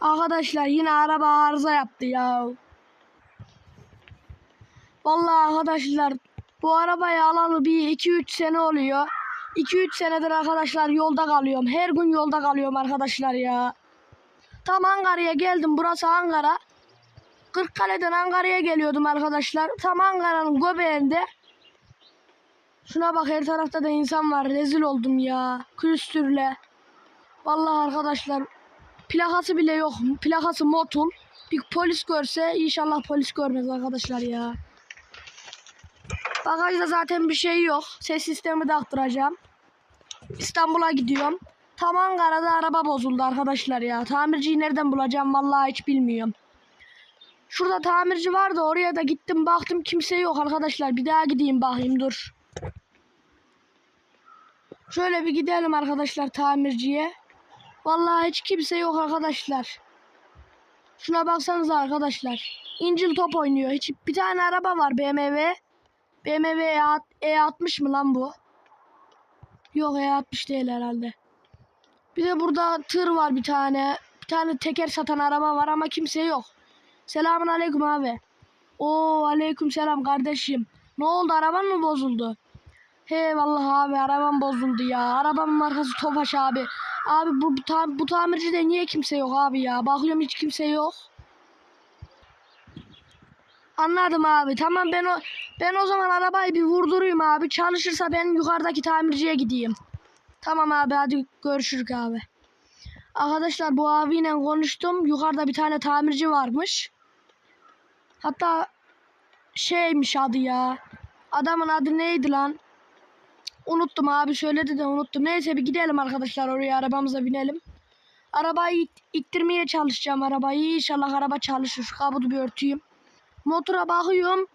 Arkadaşlar yine araba arıza yaptı ya. Vallahi arkadaşlar bu arabayı alalı bir 2-3 sene oluyor. 2-3 senedir arkadaşlar yolda kalıyorum. Her gün yolda kalıyorum arkadaşlar ya. Tam Ankara'ya geldim. Burası Ankara. Kırıkkale'den Ankara'ya geliyordum arkadaşlar. Tam Ankara'nın göbeğinde. Şuna bak her tarafta da insan var. Rezil oldum ya. Külüstürle. Vallahi arkadaşlar plakası bile yok. Plakası motul. Bir polis görse inşallah polis görmez arkadaşlar ya. Bagajda zaten bir şey yok. Ses sistemi de attıracağım. İstanbul'a gidiyorum. Tam Ankara'da araba bozuldu arkadaşlar ya. Tamirciyi nereden bulacağım vallahi hiç bilmiyorum. Şurada tamirci vardı oraya da gittim baktım kimse yok arkadaşlar. Bir daha gideyim bakayım dur. Şöyle bir gidelim arkadaşlar tamirciye. Vallahi hiç kimse yok arkadaşlar. Şuna baksanıza arkadaşlar. İncil top oynuyor. Hiç bir tane araba var BMW. BMW E- E60 mı lan bu? Yok E60 değil herhalde. Bir de burada tır var bir tane. Bir tane teker satan araba var ama kimse yok. Selamun aleyküm abi. Oo aleyküm selam kardeşim. Ne oldu araban mı bozuldu? He vallahi abi arabam bozuldu ya. Arabamın markası Tofaş abi. Abi bu, tam, bu tamircide niye kimse yok abi ya? Bakıyorum hiç kimse yok. Anladım abi. Tamam ben o ben o zaman arabayı bir vurdurayım abi. Çalışırsa ben yukarıdaki tamirciye gideyim. Tamam abi hadi görüşürüz abi. Arkadaşlar bu abiyle konuştum. Yukarıda bir tane tamirci varmış. Hatta şeymiş adı ya. Adamın adı neydi lan? Unuttum abi söyledi de unuttum. Neyse bir gidelim arkadaşlar oraya arabamıza binelim. Arabayı it- ittirmeye çalışacağım arabayı. İnşallah araba çalışır. Şu kabudu bir örteyim. Motora bakıyorum.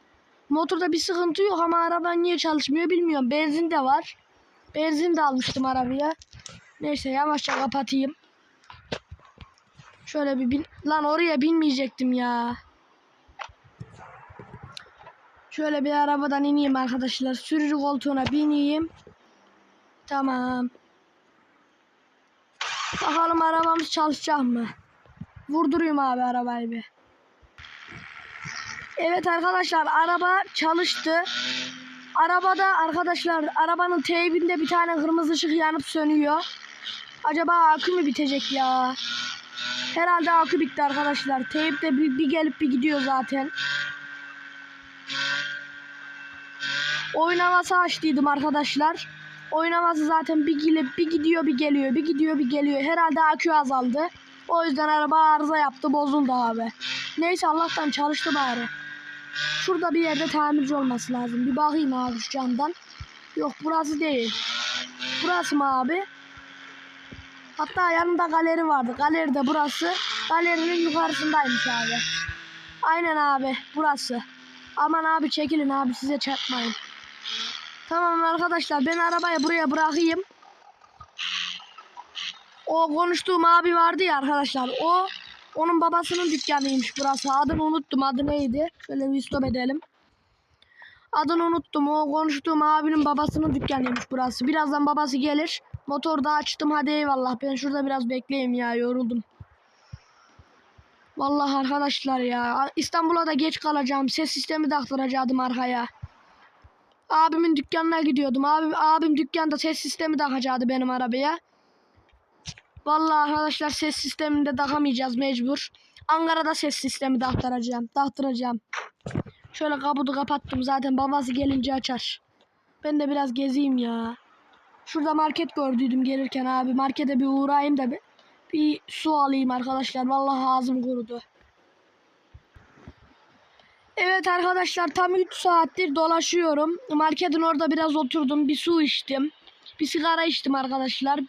Motorda bir sıkıntı yok ama araba niye çalışmıyor bilmiyorum. Benzin de var. Benzin de almıştım arabaya. Neyse yavaşça kapatayım. Şöyle bir bin... Lan oraya binmeyecektim ya. Şöyle bir arabadan ineyim arkadaşlar. Sürücü koltuğuna bineyim. Tamam. Bakalım arabamız çalışacak mı? Vurdurayım abi arabayı bir. Evet arkadaşlar araba çalıştı. Arabada arkadaşlar arabanın teybinde bir tane kırmızı ışık yanıp sönüyor. Acaba akü mü bitecek ya? Herhalde akü bitti arkadaşlar. Teyip de bir, bir gelip bir gidiyor zaten. Oyun havası açtıydım arkadaşlar. Oyun havası zaten bir gelip bir gidiyor bir geliyor bir gidiyor bir geliyor. Herhalde akü azaldı. O yüzden araba arıza yaptı bozuldu abi. Neyse Allah'tan çalıştı bari. Şurada bir yerde tamirci olması lazım. Bir bakayım abi şu camdan. Yok burası değil. Burası mı abi? Hatta yanında galeri vardı. Galeri de burası. Galerinin yukarısındaymış abi. Aynen abi burası. Aman abi çekilin abi size çarpmayın. Tamam arkadaşlar ben arabayı buraya bırakayım. O konuştuğum abi vardı ya arkadaşlar. O onun babasının dükkanıymış burası. Adını unuttum. Adı neydi? Şöyle bir stop edelim. Adını unuttum. O konuştuğum abinin babasının dükkanıymış burası. Birazdan babası gelir. Motoru da açtım. Hadi eyvallah. Ben şurada biraz bekleyeyim ya. Yoruldum. Vallahi arkadaşlar ya. İstanbul'a da geç kalacağım. Ses sistemi de aktıracaktım arkaya. Abimin dükkanına gidiyordum. Abim, abim dükkanda ses sistemi takacaktı benim arabaya. Vallahi arkadaşlar ses sistemini de takamayacağız mecbur. Ankara'da ses sistemi taktıracağım. Taktıracağım. Şöyle kaputu kapattım zaten babası gelince açar. Ben de biraz gezeyim ya. Şurada market gördüydüm gelirken abi. Markete bir uğrayayım da bir, bir su alayım arkadaşlar. Vallahi ağzım kurudu. Evet arkadaşlar tam 3 saattir dolaşıyorum. Marketin orada biraz oturdum. Bir su içtim. Bir sigara içtim arkadaşlar.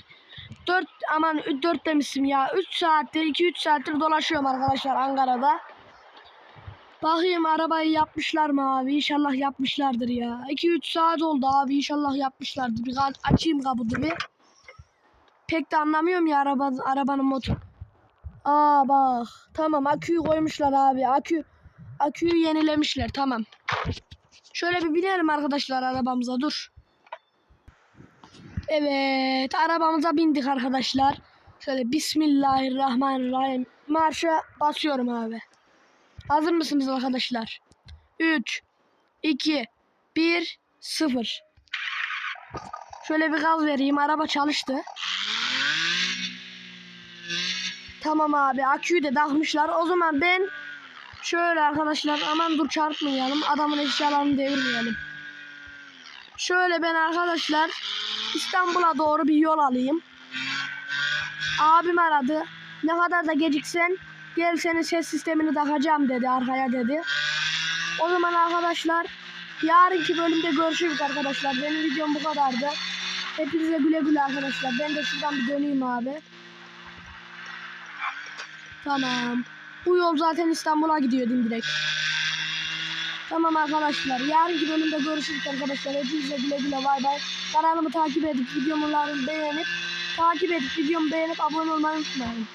4 aman 4 demişim ya. 3 saattir 2-3 saattir dolaşıyorum arkadaşlar Ankara'da. Bakayım arabayı yapmışlar mı abi? İnşallah yapmışlardır ya. 2-3 saat oldu abi. İnşallah yapmışlardır. Bir açayım kaputu bir. Pek de anlamıyorum ya araba, arabanın motor. Aa bak. Tamam aküyü koymuşlar abi. Akü aküyü yenilemişler. Tamam. Şöyle bir binelim arkadaşlar arabamıza. Dur. Evet, arabamıza bindik arkadaşlar. Şöyle Bismillahirrahmanirrahim. marşa basıyorum abi. Hazır mısınız arkadaşlar? 3 2 1 0 Şöyle bir gaz vereyim. Araba çalıştı. Tamam abi. Aküyü de takmışlar. O zaman ben şöyle arkadaşlar aman dur çarpmayalım. Adamın eşyalarını devirmeyelim. Şöyle ben arkadaşlar İstanbul'a doğru bir yol alayım. Abim aradı. Ne kadar da geciksen gel senin ses sistemini takacağım dedi arkaya dedi. O zaman arkadaşlar yarınki bölümde görüşürüz arkadaşlar. Benim videom bu kadardı. Hepinize güle güle arkadaşlar. Ben de şuradan bir döneyim abi. Tamam. Bu yol zaten İstanbul'a gidiyor direkt. Tamam arkadaşlar. Yarınki bölümde görüşürüz arkadaşlar. Hepinize güle güle bay bay. Kanalımı takip edip videomu beğenip takip edip videomu beğenip abone olmayı unutmayın.